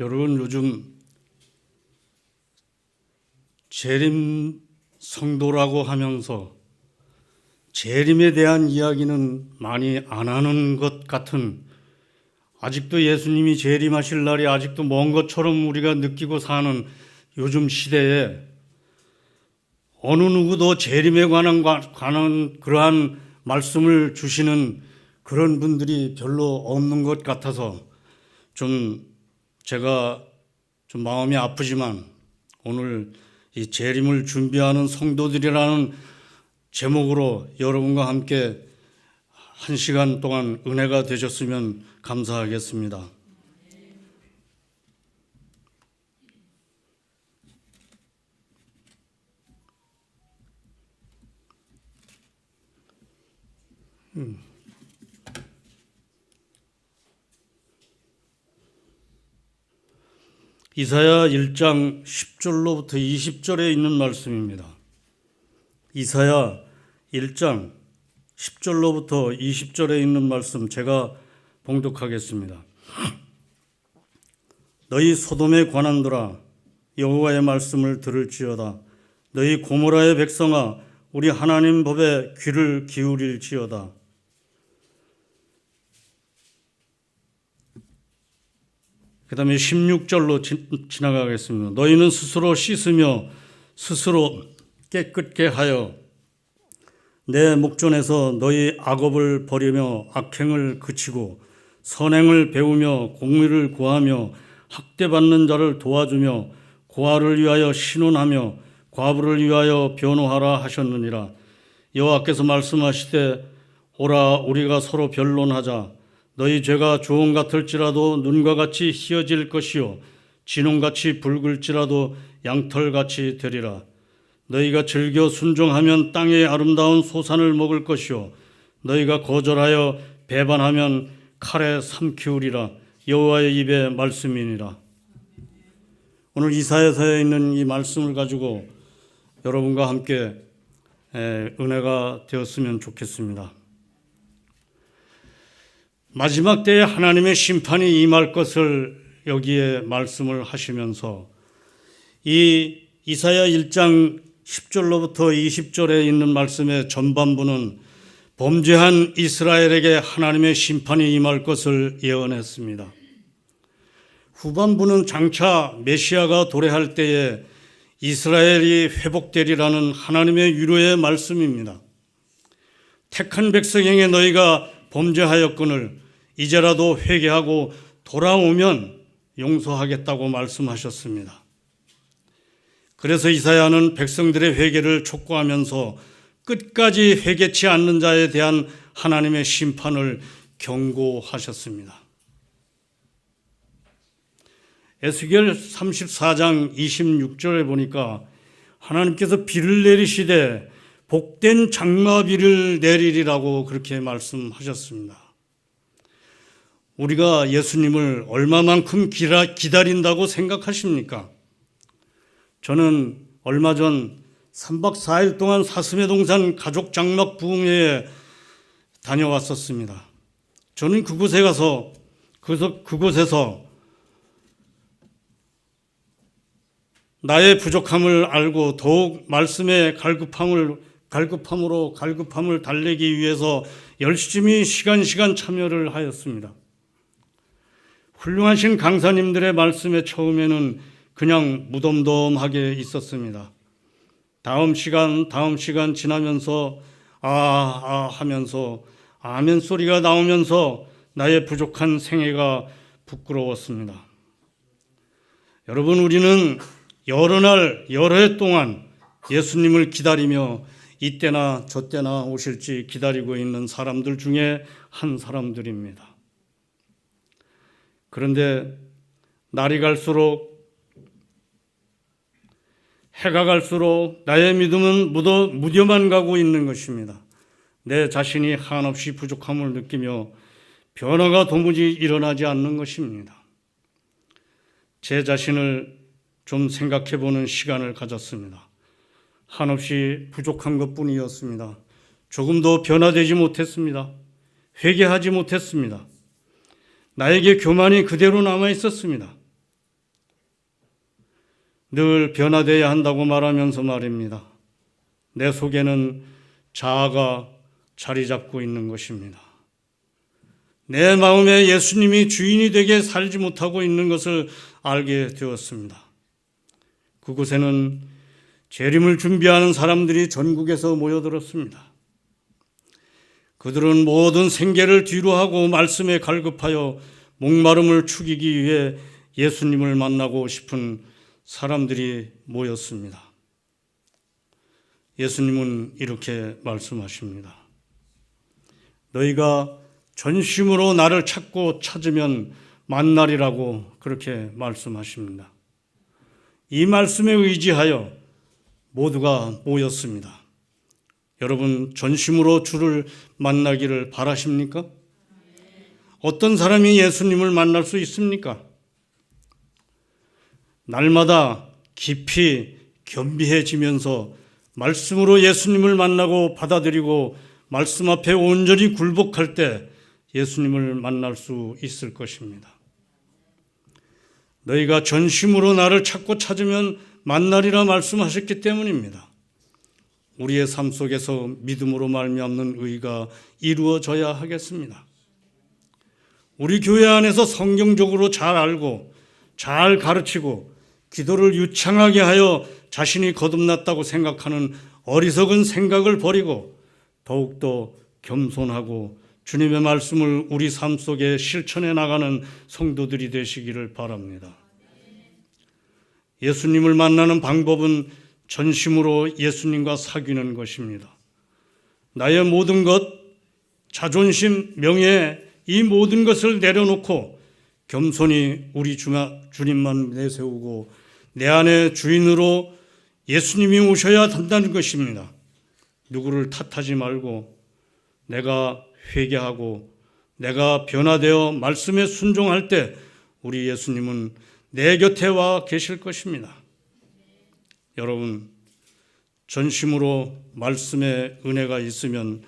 여러분 요즘 재림 성도라고 하면서 재림에 대한 이야기는 많이 안 하는 것 같은 아직도 예수님이 재림하실 날이 아직도 먼 것처럼 우리가 느끼고 사는 요즘 시대에 어느 누구도 재림에 관한, 관한 그러한 말씀을 주시는 그런 분들이 별로 없는 것 같아서 좀 제가 좀 마음이 아프지만 오늘 이 재림을 준비하는 성도들이라는 제목으로 여러분과 함께 한 시간 동안 은혜가 되셨으면 감사하겠습니다. 이사야 1장 10절로부터 20절에 있는 말씀입니다. 이사야 1장 10절로부터 20절에 있는 말씀 제가 봉독하겠습니다. 너희 소돔에 관한들아 여호와의 말씀을 들을지어다 너희 고모라의 백성아 우리 하나님 법에 귀를 기울일지어다 그 다음에 16절로 지나가겠습니다. 너희는 스스로 씻으며 스스로 깨끗게 하여 내 목전에서 너희 악업을 버리며 악행을 그치고 선행을 배우며 공의를 구하며 학대받는 자를 도와주며 고아를 위하여 신원하며 과부를 위하여 변호하라 하셨느니라 여호와께서 말씀하시되 오라 우리가 서로 변론하자 너희 죄가 조언 같을지라도 눈과 같이 희어질 것이요. 진홍같이 붉을지라도 양털같이 되리라. 너희가 즐겨 순종하면 땅의 아름다운 소산을 먹을 것이요. 너희가 거절하여 배반하면 칼에 삼키우리라. 여호와의 입의 말씀이니라. 오늘 이사야서에 있는 이 말씀을 가지고 여러분과 함께 은혜가 되었으면 좋겠습니다. 마지막 때에 하나님의 심판이 임할 것을 여기에 말씀을 하시면서 이 이사야 1장 10절로부터 20절에 있는 말씀의 전반부는 범죄한 이스라엘에게 하나님의 심판이 임할 것을 예언했습니다. 후반부는 장차 메시아가 도래할 때에 이스라엘이 회복되리라는 하나님의 위로의 말씀입니다. 택한 백성에게 너희가 범죄하였거늘 이제라도 회개하고 돌아오면 용서하겠다고 말씀하셨습니다. 그래서 이사야는 백성들의 회개를 촉구하면서 끝까지 회개치 않는 자에 대한 하나님의 심판을 경고하셨습니다. 에스겔 34장 26절에 보니까 하나님께서 비를 내리시되 복된 장마비를 내리리라고 그렇게 말씀하셨습니다. 우리가 예수님을 얼마만큼 기다린다고 생각하십니까? 저는 얼마 전 3박 4일 동안 사슴의 동산 가족 장막 부흥회에 다녀왔었습니다. 저는 그곳에 가서 그곳에서 나의 부족함을 알고 더욱 말씀의 갈급함을 갈급함으로 갈급함을 달래기 위해서 열심히 시간 시간 참여를 하였습니다. 훌륭하신 강사님들의 말씀에 처음에는 그냥 무덤덤하게 있었습니다. 다음 시간, 다음 시간 지나면서 아, 아 하면서 아멘 소리가 나오면서 나의 부족한 생애가 부끄러웠습니다. 여러분, 우리는 여러 날, 여러 해 동안 예수님을 기다리며 이때나 저때나 오실지 기다리고 있는 사람들 중에 한 사람들입니다. 그런데 날이 갈수록 해가 갈수록 나의 믿음은 묻어, 무뎌만 가고 있는 것입니다. 내 자신이 한없이 부족함을 느끼며 변화가 도무지 일어나지 않는 것입니다. 제 자신을 좀 생각해 보는 시간을 가졌습니다. 한없이 부족한 것 뿐이었습니다. 조금도 변화되지 못했습니다. 회개하지 못했습니다. 나에게 교만이 그대로 남아 있었습니다. 늘 변화되어야 한다고 말하면서 말입니다. 내 속에는 자아가 자리 잡고 있는 것입니다. 내 마음에 예수님이 주인이 되게 살지 못하고 있는 것을 알게 되었습니다. 그곳에는 재림을 준비하는 사람들이 전국에서 모여들었습니다. 그들은 모든 생계를 뒤로하고 말씀에 갈급하여 목마름을 축이기 위해 예수님을 만나고 싶은 사람들이 모였습니다. 예수님은 이렇게 말씀하십니다. 너희가 전심으로 나를 찾고 찾으면 만날이라고 그렇게 말씀하십니다. 이 말씀에 의지하여 모두가 모였습니다. 여러분, 전심으로 주를 만나기를 바라십니까? 어떤 사람이 예수님을 만날 수 있습니까? 날마다 깊이 겸비해지면서 말씀으로 예수님을 만나고 받아들이고 말씀 앞에 온전히 굴복할 때 예수님을 만날 수 있을 것입니다. 너희가 전심으로 나를 찾고 찾으면 만나리라 말씀하셨기 때문입니다. 우리의 삶 속에서 믿음으로 말미암는 의가 이루어져야 하겠습니다. 우리 교회 안에서 성경적으로 잘 알고 잘 가르치고 기도를 유창하게 하여 자신이 거듭났다고 생각하는 어리석은 생각을 버리고 더욱더 겸손하고 주님의 말씀을 우리 삶 속에 실천해 나가는 성도들이 되시기를 바랍니다. 예수님을 만나는 방법은 전심으로 예수님과 사귀는 것입니다. 나의 모든 것, 자존심, 명예, 이 모든 것을 내려놓고 겸손히 우리 주님만 내세우고 내 안에 주인으로 예수님이 오셔야 한다는 것입니다. 누구를 탓하지 말고 내가 회개하고 내가 변화되어 말씀에 순종할 때 우리 예수님은 내 곁에 와 계실 것입니다. 여러분, 전심으로 말씀의 은혜가 있으면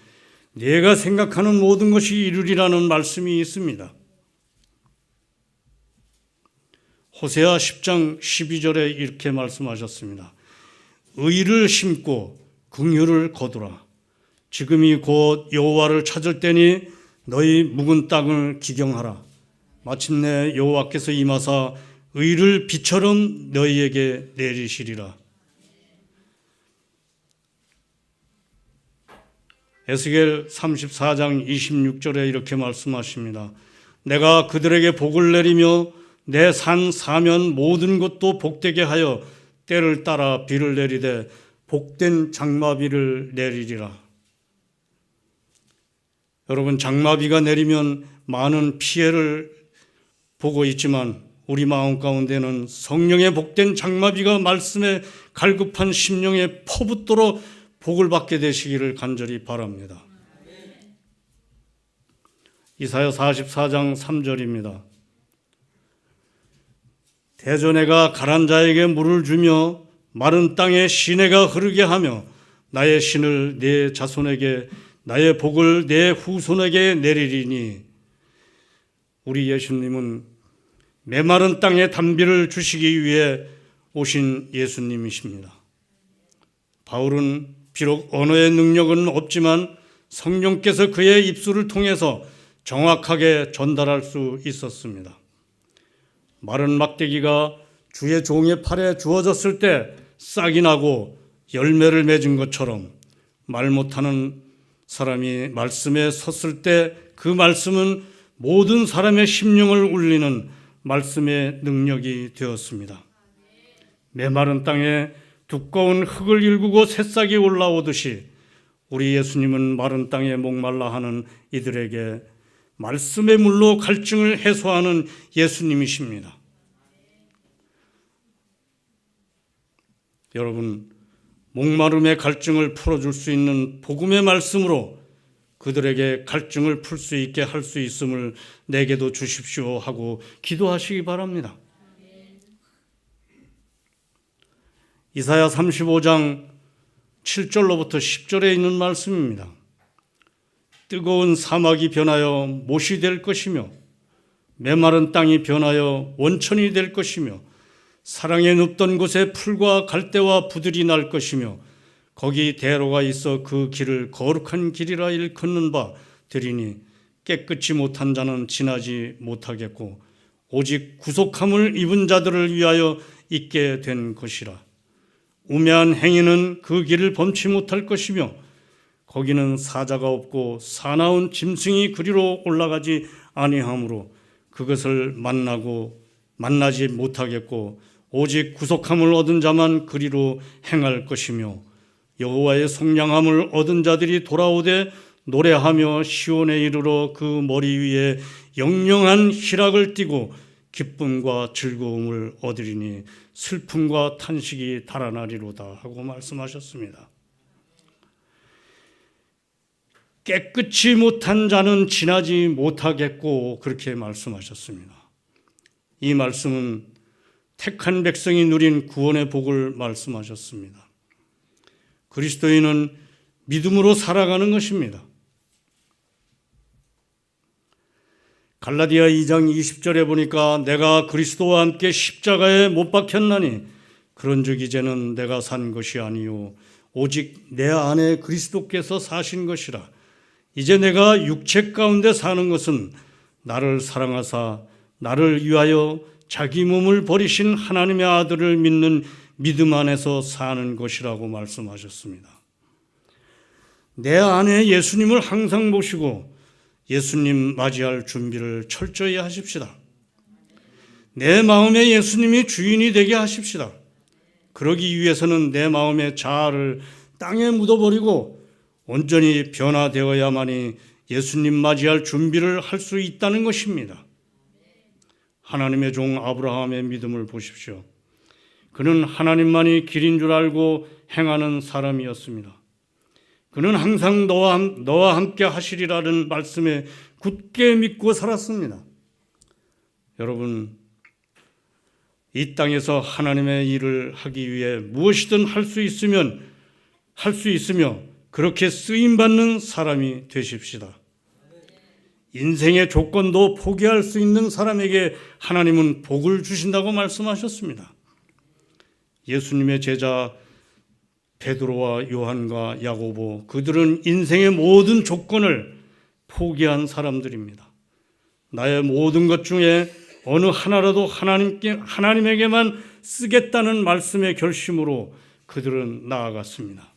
내가 생각하는 모든 것이 이루리라는 말씀이 있습니다. 호세아 10장 12절에 이렇게 말씀하셨습니다. 의를 심고 긍휼을 거두라. 지금이 곧 여호와를 찾을 때니 너희 묵은 땅을 기경하라. 마침내 여호와께서 임하사 의를 비처럼 너희에게 내리시리라. 에스겔 34장 26절에 이렇게 말씀하십니다. 내가 그들에게 복을 내리며 내 산 사면 모든 것도 복되게 하여 때를 따라 비를 내리되 복된 장마비를 내리리라. 여러분 장마비가 내리면 많은 피해를 보고 있지만 우리 마음 가운데는 성령의 복된 장마비가 말씀에 갈급한 심령에 퍼붓도록 복을 받게 되시기를 간절히 바랍니다. 이사야 44장 3절입니다. 대전해가 가란 자에게 물을 주며 마른 땅에 시내가 흐르게 하며 나의 신을 내 자손에게 나의 복을 내 후손에게 내리리니 우리 예수님은 메마른 땅에 담비를 주시기 위해 오신 예수님이십니다. 바울은 비록 언어의 능력은 없지만 성령께서 그의 입술을 통해서 정확하게 전달할 수 있었습니다. 마른 막대기가 주의 종의 팔에 주어졌을 때 싹이 나고 열매를 맺은 것처럼 말 못하는 사람이 말씀에 섰을 때 그 말씀은 모든 사람의 심령을 울리는 말씀의 능력이 되었습니다. 메마른 땅에 두꺼운 흙을 일구고 새싹이 올라오듯이 우리 예수님은 마른 땅에 목말라 하는 이들에게 말씀의 물로 갈증을 해소하는 예수님이십니다. 여러분, 목마름의 갈증을 풀어줄 수 있는 복음의 말씀으로 그들에게 갈증을 풀 수 있게 할 수 있음을 내게도 주십시오 하고 기도하시기 바랍니다. 이사야 35장 7절로부터 10절에 있는 말씀입니다. 뜨거운 사막이 변하여 못이 될 것이며 메마른 땅이 변하여 원천이 될 것이며 사랑에 눕던 곳에 풀과 갈대와 부들이 날 것이며 거기 대로가 있어 그 길을 거룩한 길이라 일컫는 바 되리니 깨끗이 못한 자는 지나지 못하겠고 오직 구속함을 입은 자들을 위하여 있게 된 것이라 우매한 행위는 그 길을 범치 못할 것이며 거기는 사자가 없고 사나운 짐승이 그리로 올라가지 아니하므로 그것을 만나고 만나지 못하겠고 오직 구속함을 얻은 자만 그리로 행할 것이며 여호와의 속량함을 얻은 자들이 돌아오되 노래하며 시온에 이르러 그 머리 위에 영영한 희락을 띠고 기쁨과 즐거움을 얻으리니 슬픔과 탄식이 달아나리로다 하고 말씀하셨습니다. 깨끗이 못한 자는 지나지 못하겠고 그렇게 말씀하셨습니다. 이 말씀은 택한 백성이 누린 구원의 복을 말씀하셨습니다. 그리스도인은 믿음으로 살아가는 것입니다. 갈라디아 2장 20절에 보니까 내가 그리스도와 함께 십자가에 못 박혔나니 그런즉 이제는 내가 산 것이 아니요 오직 내 안에 그리스도께서 사신 것이라 이제 내가 육체 가운데 사는 것은 나를 사랑하사 나를 위하여 자기 몸을 버리신 하나님의 아들을 믿는 믿음 안에서 사는 것이라고 말씀하셨습니다. 내 안에 예수님을 항상 보시고 예수님 맞이할 준비를 철저히 하십시다. 내 마음에 예수님이 주인이 되게 하십시다. 그러기 위해서는 내 마음의 자아를 땅에 묻어버리고 온전히 변화되어야만이 예수님 맞이할 준비를 할 수 있다는 것입니다. 하나님의 종 아브라함의 믿음을 보십시오. 그는 하나님만이 길인 줄 알고 행하는 사람이었습니다. 그는 항상 너와, 함- 너와 함께 하시리라는 말씀에 굳게 믿고 살았습니다. 여러분, 이 땅에서 하나님의 일을 하기 위해 무엇이든 할 수 있으면 할 수 있으며 그렇게 쓰임 받는 사람이 되십시다. 인생의 조건도 포기할 수 있는 사람에게 하나님은 복을 주신다고 말씀하셨습니다. 예수님의 제자 베드로와 요한과 야고보 그들은 인생의 모든 조건을 포기한 사람들입니다. 나의 모든 것 중에 어느 하나라도 하나님께 하나님에게만 쓰겠다는 말씀의 결심으로 그들은 나아갔습니다.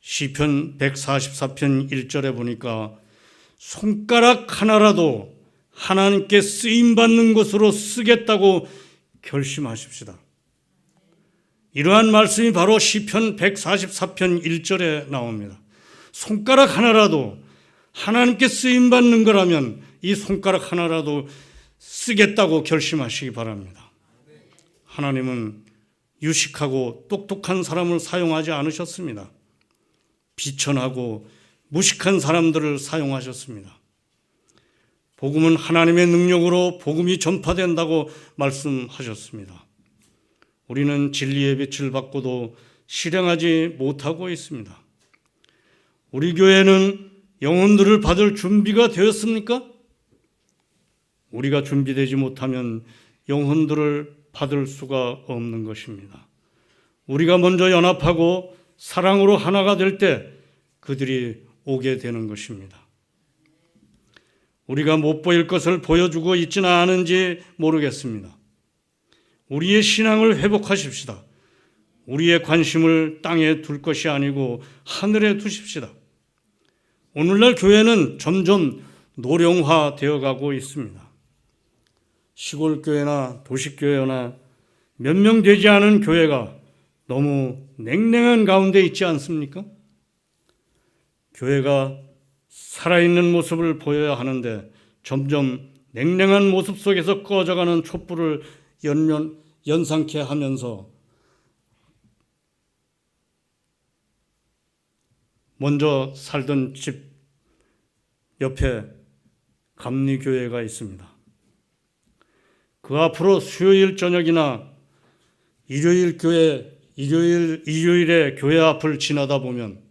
시편 144편 1절에 보니까 손가락 하나라도 하나님께 쓰임 받는 것으로 쓰겠다고 결심하십시다. 이러한 말씀이 바로 시편 144편 1절에 나옵니다. 손가락 하나라도 하나님께 쓰임 받는 거라면 이 손가락 하나라도 쓰겠다고 결심하시기 바랍니다. 하나님은 유식하고 똑똑한 사람을 사용하지 않으셨습니다. 비천하고 무식한 사람들을 사용하셨습니다. 복음은 하나님의 능력으로 복음이 전파된다고 말씀하셨습니다. 우리는 진리의 빛을 받고도 실행하지 못하고 있습니다. 우리 교회는 영혼들을 받을 준비가 되었습니까? 우리가 준비되지 못하면 영혼들을 받을 수가 없는 것입니다. 우리가 먼저 연합하고 사랑으로 하나가 될 때 그들이 오게 되는 것입니다. 우리가 못 보일 것을 보여주고 있지는 않은지 모르겠습니다. 우리의 신앙을 회복하십시다. 우리의 관심을 땅에 둘 것이 아니고 하늘에 두십시다. 오늘날 교회는 점점 노령화 되어 가고 있습니다. 시골 교회나 도시 교회나 몇 명 되지 않은 교회가 너무 냉랭한 가운데 있지 않습니까? 교회가 살아있는 모습을 보여야 하는데 점점 냉랭한 모습 속에서 꺼져가는 촛불을 연연, 연상케 하면서 먼저 살던 집 옆에 감리교회가 있습니다. 그 앞으로 수요일 저녁이나 일요일 교회 일요일 일요일에 교회 앞을 지나다 보면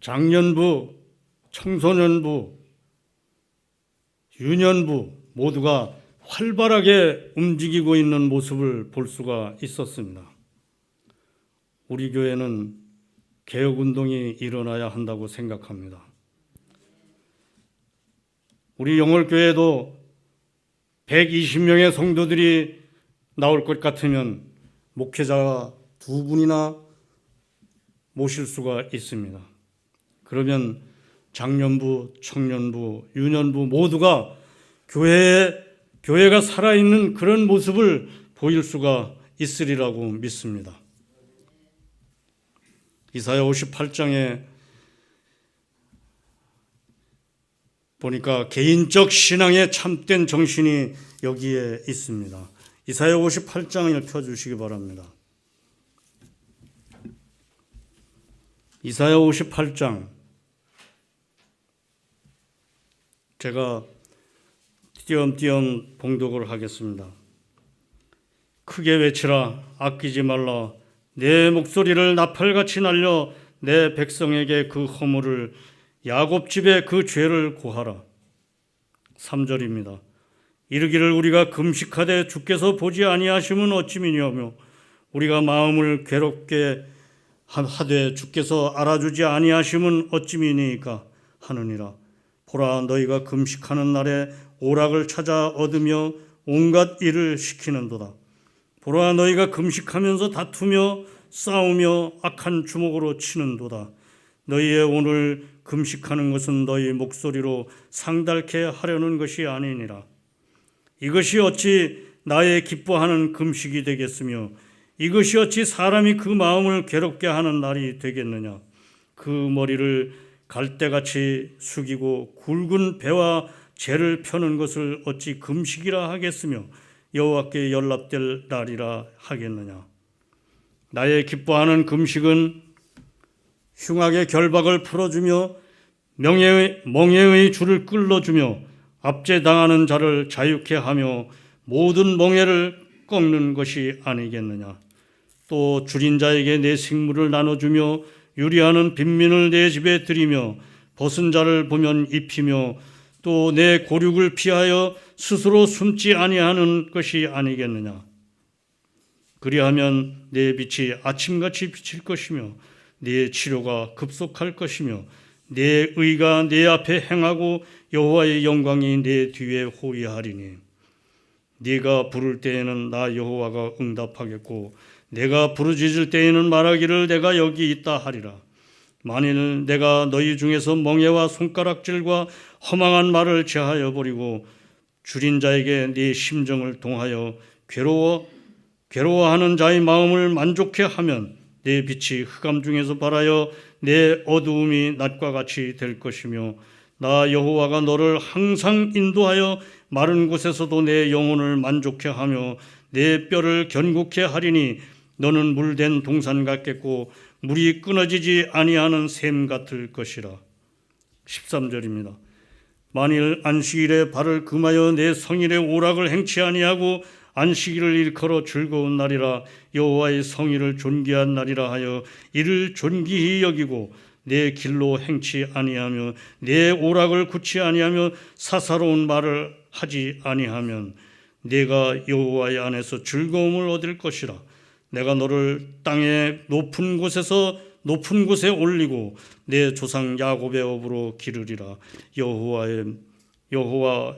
장년부, 청소년부, 유년부 모두가 활발하게 움직이고 있는 모습을 볼 수가 있었습니다. 우리 교회는 개혁 운동이 일어나야 한다고 생각합니다. 우리 영월교회도 120명의 성도들이 나올 것 같으면 목회자 두 분이나 모실 수가 있습니다. 그러면 장년부, 청년부, 유년부 모두가 교회에 교회가 살아있는 그런 모습을 보일 수가 있으리라고 믿습니다. 이사야 58장에 보니까 개인적 신앙의 참된 정신이 여기에 있습니다. 이사야 58장을 펴 주시기 바랍니다. 이사야 58장 제가 띄엄띄엄 봉독을 하겠습니다. 크게 외치라 아끼지 말라 내 목소리를 나팔같이 날려 내 백성에게 그 허물을 야곱 집에 그 죄를 고하라. 3절입니다. 이르기를 우리가 금식하되 주께서 보지 아니하심은 어찌미냐며 우리가 마음을 괴롭게 하되 주께서 알아주지 아니하심은 어찌미니까 하느니라. 보라 너희가 금식하는 날에 오락을 찾아 얻으며 온갖 일을 시키는도다. 보라 너희가 금식하면서 다투며 싸우며 악한 주먹으로 치는도다. 너희의 오늘 금식하는 것은 너희 목소리로 상달케 하려는 것이 아니니라. 이것이 어찌 나의 기뻐하는 금식이 되겠으며 이것이 어찌 사람이 그 마음을 괴롭게 하는 날이 되겠느냐. 그 머리를 갈대같이 숙이고 굵은 배와 재를 펴는 것을 어찌 금식이라 하겠으며 여호와께 연락될 날이라 하겠느냐. 나의 기뻐하는 금식은 흉악의 결박을 풀어주며 명예의, 멍해의 줄을 끌어주며 압제당하는 자를 자유케 하며 모든 멍해를 꺾는 것이 아니겠느냐. 또 줄인 자에게 내 식물을 나눠주며 유리하는 빈민을 내 집에 들이며 벗은 자를 보면 입히며 또 내 고륙을 피하여 스스로 숨지 아니하는 것이 아니겠느냐. 그리하면 내 빛이 아침같이 비칠 것이며 내 치료가 급속할 것이며 내 의가 내 앞에 행하고 여호와의 영광이 내 뒤에 호위하리니 네가 부를 때에는 나 여호와가 응답하겠고 내가 부르짖을 때에는 말하기를 내가 여기 있다 하리라. 만일 내가 너희 중에서 멍에와 손가락질과 허망한 말을 제하여 버리고 줄인 자에게 네 심정을 동하여 괴로워 괴로워하는 자의 마음을 만족해 하면 내 빛이 흑암 중에서 발하여 내 어두움이 낮과 같이 될 것이며 나 여호와가 너를 항상 인도하여 마른 곳에서도 내 영혼을 만족해 하며 내 뼈를 견고케 하리니 너는 물된 동산 같겠고 물이 끊어지지 아니하는 샘 같을 것이라. 13절입니다. 만일 안식일에 발을 금하여 내 성일의 오락을 행치 아니하고 안식일을 일컬어 즐거운 날이라 여호와의 성일을 존귀한 날이라 하여 이를 존귀히 여기고 내 길로 행치 아니하며 내 오락을 굳지 아니하며 사사로운 말을 하지 아니하면 내가 여호와의 안에서 즐거움을 얻을 것이라 내가 너를 땅의 높은 곳에서 높은 곳에 올리고 내 조상 야곱의 업으로 기르리라. 여호와의 여호와의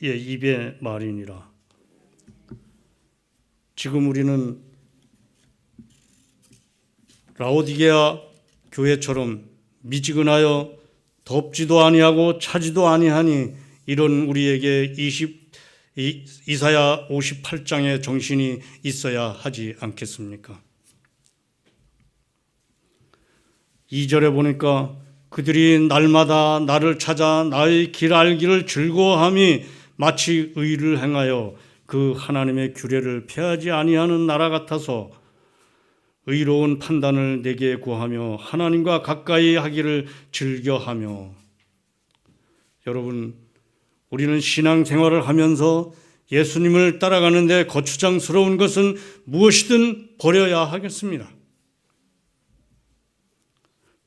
입의 말이니라. 지금 우리는 라오디게아 교회처럼 미지근하여 덥지도 아니하고 차지도 아니하니 이런 우리에게 20 이사야 58장의 정신이 있어야 하지 않겠습니까? 2절에 보니까 그들이 날마다 나를 찾아 나의 길 알기를 즐거워함이 마치 의를 행하여 그 하나님의 규례를 폐하지 아니하는 나라 같아서 의로운 판단을 내게 구하며 하나님과 가까이 하기를 즐겨하며 여러분 우리는 신앙 생활을 하면서 예수님을 따라가는데 거추장스러운 것은 무엇이든 버려야 하겠습니다.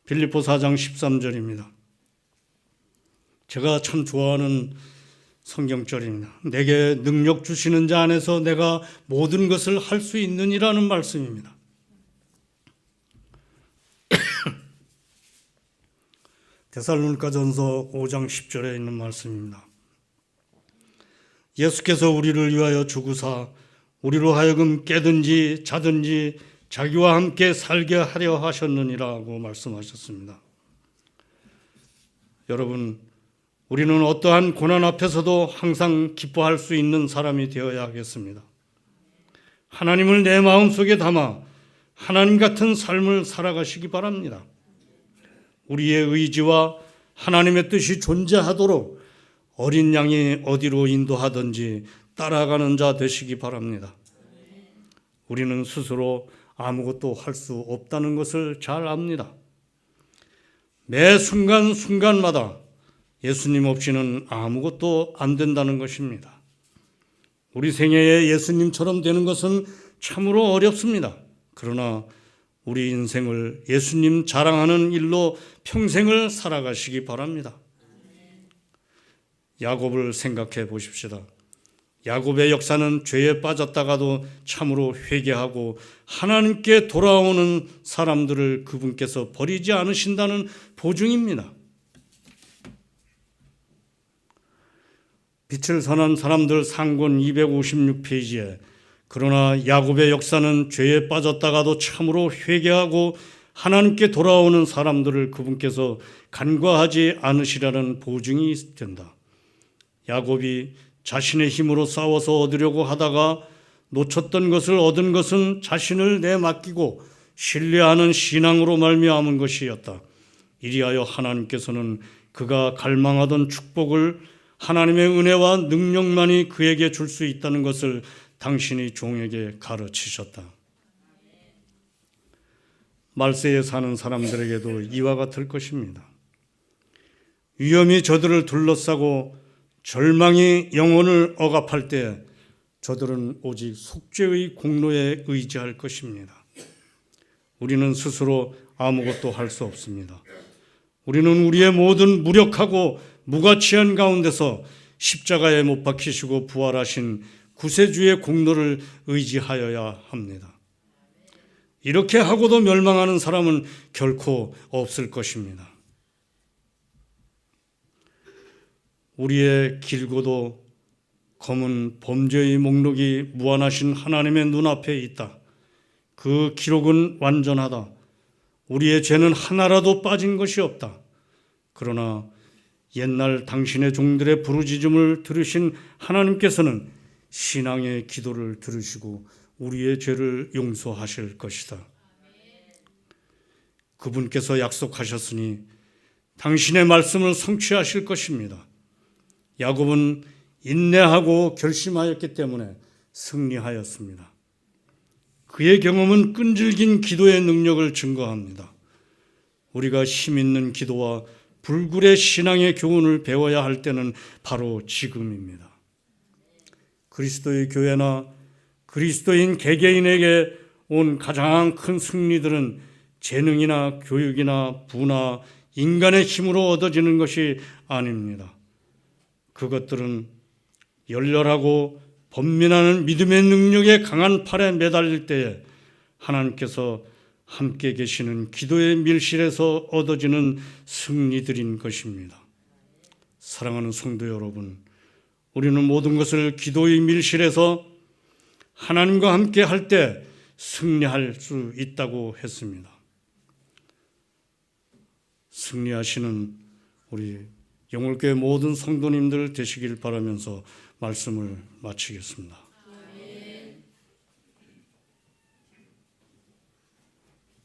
빌립보 4장 13절입니다. 제가 참 좋아하는 성경절입니다. 내게 능력 주시는 자 안에서 내가 모든 것을 할 수 있느니라는 말씀입니다. 데살로니가전서 5장 10절에 있는 말씀입니다. 예수께서 우리를 위하여 죽으사 우리로 하여금 깨든지 자든지 자기와 함께 살게 하려 하셨느니라고 말씀하셨습니다. 여러분, 우리는 어떠한 고난 앞에서도 항상 기뻐할 수 있는 사람이 되어야 하겠습니다. 하나님을 내 마음 속에 담아 하나님 같은 삶을 살아가시기 바랍니다. 우리의 의지와 하나님의 뜻이 존재하도록 어린 양이 어디로 인도하든지 따라가는 자 되시기 바랍니다. 우리는 스스로 아무것도 할 수 없다는 것을 잘 압니다. 매 순간순간마다 예수님 없이는 아무것도 안 된다는 것입니다. 우리 생애에 예수님처럼 되는 것은 참으로 어렵습니다. 그러나 우리 인생을 예수님 자랑하는 일로 평생을 살아가시기 바랍니다. 야곱을 생각해 보십시다. 야곱의 역사는 죄에 빠졌다가도 참으로 회개하고 하나님께 돌아오는 사람들을 그분께서 버리지 않으신다는 보증입니다. 빛을 선한 사람들 상권 256페이지에 그러나 야곱의 역사는 죄에 빠졌다가도 참으로 회개하고 하나님께 돌아오는 사람들을 그분께서 간과하지 않으시라는 보증이 된다. 야곱이 자신의 힘으로 싸워서 얻으려고 하다가 놓쳤던 것을 얻은 것은 자신을 내맡기고 신뢰하는 신앙으로 말미암은 것이었다. 이리하여 하나님께서는 그가 갈망하던 축복을 하나님의 은혜와 능력만이 그에게 줄 수 있다는 것을 당신이 종에게 가르치셨다. 말세에 사는 사람들에게도 이와 같을 것입니다. 위험이 저들을 둘러싸고 절망이 영혼을 억압할 때 저들은 오직 속죄의 공로에 의지할 것입니다. 우리는 스스로 아무것도 할 수 없습니다. 우리는 우리의 모든 무력하고 무가치한 가운데서 십자가에 못 박히시고 부활하신 구세주의 공로를 의지하여야 합니다. 이렇게 하고도 멸망하는 사람은 결코 없을 것입니다. 우리의 길고도 검은 범죄의 목록이 무한하신 하나님의 눈앞에 있다. 그 기록은 완전하다. 우리의 죄는 하나라도 빠진 것이 없다. 그러나 옛날 당신의 종들의 부르짖음을 들으신 하나님께서는 신앙의 기도를 들으시고 우리의 죄를 용서하실 것이다. 그분께서 약속하셨으니 당신의 말씀을 성취하실 것입니다. 야곱은 인내하고 결심하였기 때문에 승리하였습니다. 그의 경험은 끈질긴 기도의 능력을 증거합니다. 우리가 힘 있는 기도와 불굴의 신앙의 교훈을 배워야 할 때는 바로 지금입니다. 그리스도의 교회나 그리스도인 개개인에게 온 가장 큰 승리들은 재능이나 교육이나 부나 인간의 힘으로 얻어지는 것이 아닙니다. 그것들은 열렬하고 번민하는 믿음의 능력에 강한 팔에 매달릴 때에 하나님께서 함께 계시는 기도의 밀실에서 얻어지는 승리들인 것입니다. 사랑하는 성도 여러분, 우리는 모든 것을 기도의 밀실에서 하나님과 함께 할 때 승리할 수 있다고 했습니다. 승리하시는 우리 영월교회 모든 성도님들 되시길 바라면서 말씀을 마치겠습니다.